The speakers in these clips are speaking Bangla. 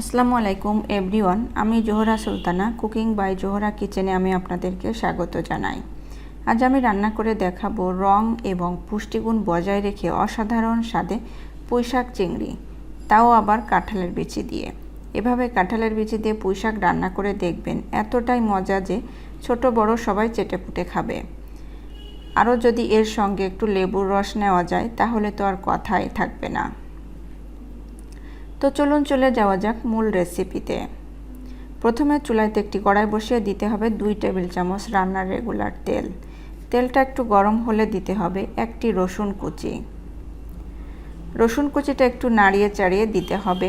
আসসালামু আলাইকুম, এভরিওয়ান। আমি জোহরা সুলতানা, কুকিং বাই জোহরা কিচেনে আমি আপনাদেরকে স্বাগত জানাই। আজ আমি রান্না করে দেখাবো রং এবং পুষ্টিগুণ বজায় রেখে অসাধারণ স্বাদে পুঁইশাক চিংড়ি, তাও আবার কাঁঠালের বিচি দিয়ে। এভাবে কাঁঠালের বিচি দিয়ে পুঁইশাক রান্না করে দেখবেন এতটাই মজা যে ছোট বড় সবাই চেটেপুটে খাবে। আরও যদি এর সঙ্গে একটু লেবুর রস নেওয়া যায়, তাহলে তো আর কথাই থাকবে না। তো চলুন চলে যাওয়া যাক মূল রেসিপিতে প্রথমে চুলাইতে একটি কড়াই বসিয়ে দিতে হবে দুই টেবিল চামচ রান্নার রেগুলার তেল। তেলটা একটু গরম হলে দিতে হবে একটি রসুন কুচি। রসুন কুচিটা একটু নাড়িয়ে চাড়িয়ে দিতে হবে।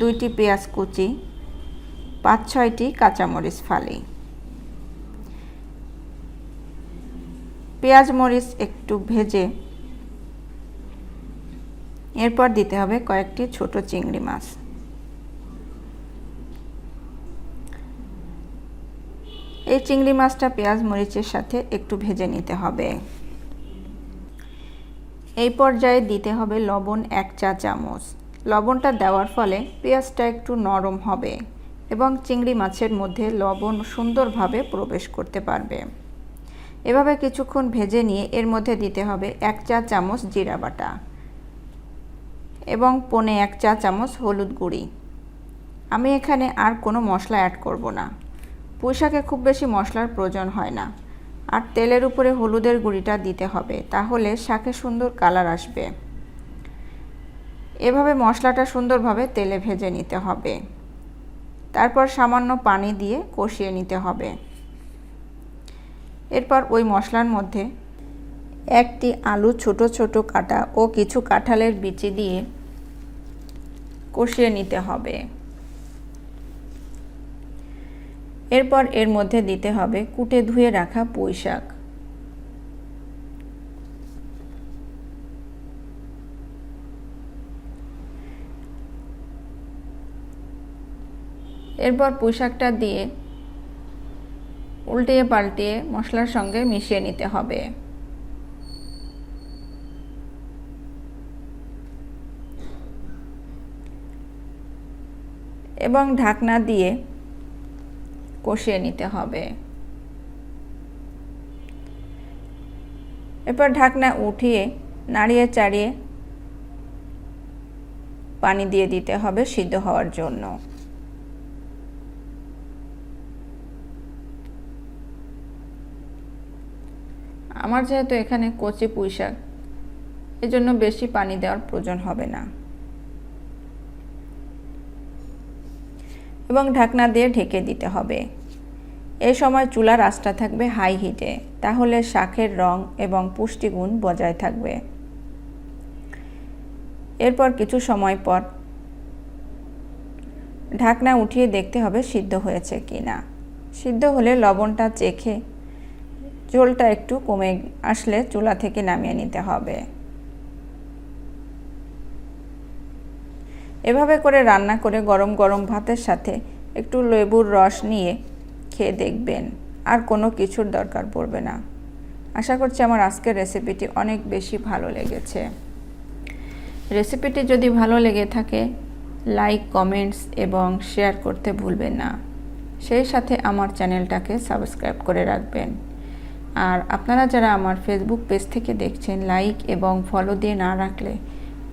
দুইটি পেঁয়াজ কুচি, পাঁচ ছয়টি কাঁচামরিচ ফালি। পেঁয়াজ মরিচ একটু ভেজে এরপর দিতে হবে কয়েকটি ছোট চিংড়ি মাছ। এই চিংড়ি মাছটা পেঁয়াজ, মরিচের সাথে একটু ভেজে নিতে হবে। এই পর্যায়ে দিতে হবে লবণ এক চা চামচ। লবণটা দেওয়ার ফলে পেঁয়াজটা একটু নরম হবে এবং চিংড়ি মাছের মধ্যে লবণ সুন্দরভাবে প্রবেশ করতে পারবে। এভাবে কিছুক্ষণ ভেজে নিয়ে এর মধ্যে দিতে হবে এক চা চামচ জিরা বাটা। এবং পনে এক চা চামচ হলুদ গুঁড়ি। আমি এখানে আর কোনো মশলা অ্যাড করব না। পুঁইশাকে খুব বেশি মশলার প্রয়োজন হয় না। আর তেলের উপরে হলুদের গুঁড়িটা দিতে হবে, তাহলে শাকে সুন্দর কালার আসবে। এভাবে মশলাটা সুন্দরভাবে তেলে ভেজে নিতে হবে। তারপর সামান্য পানি দিয়ে কষিয়ে নিতে হবে। এরপর ওই মশলার মধ্যে একটি আলু ছোট ছোট কাটা ও কিছু কাঁঠালের বিচি দিয়ে কষিয়ে নিতে হবে। এরপর এর মধ্যে দিতে হবে কুটে ধুয়ে রাখা পুঁই শাক। এরপর পুঁই শাকটা দিয়ে উল্টিয়ে পাল্টিয়ে মশলার সঙ্গে মিশিয়ে নিতে হবে। এবং ঢাকনা দিয়ে কষিয়ে নিতে হবে। এরপর ঢাকনা উঠিয়ে নাড়িয়ে চাড়িয়ে পানি দিয়ে দিতে হবে সিদ্ধ হওয়ার জন্য। আমার যেহেতু এখানে কচি পুঁই শাক এজন্য বেশি পানি দেওয়ার প্রয়োজন হবে না। এবং ঢাকনা দিয়ে ঢেকে দিতে হবে। এ সময় চুলার আঁচটা থাকবে হাই হিটে, তাহলে শাকের রং এবং পুষ্টিগুণ বজায় থাকবে। এরপর কিছু সময় পর ঢাকনা উঠিয়ে দেখতে হবে সিদ্ধ হয়েছে কি না সিদ্ধ হলে লবণটা চেখে, ঝোলটা একটু কমে আসলে চুলা থেকে নামিয়ে নিতে হবে। এভাবে করে রান্না করে গরম গরম ভাতের সাথে একটু লেবুর রস নিয়ে খেয়ে দেখবেন, আর কোনো কিছুর দরকার পড়বে না। আশা করছি আমার আজকের রেসিপিটি অনেক বেশি ভালো লেগেছে। রেসিপিটি যদি ভালো লেগে থাকে, লাইক, কমেন্টস এবং শেয়ার করতে ভুলবেন না। সেই সাথে আমার চ্যানেলটাকে সাবস্ক্রাইব করে রাখবেন। আর আপনারা যারা আমার ফেসবুক পেজ থেকে দেখছেন, লাইক এবং ফলো দিয়ে না রাখলে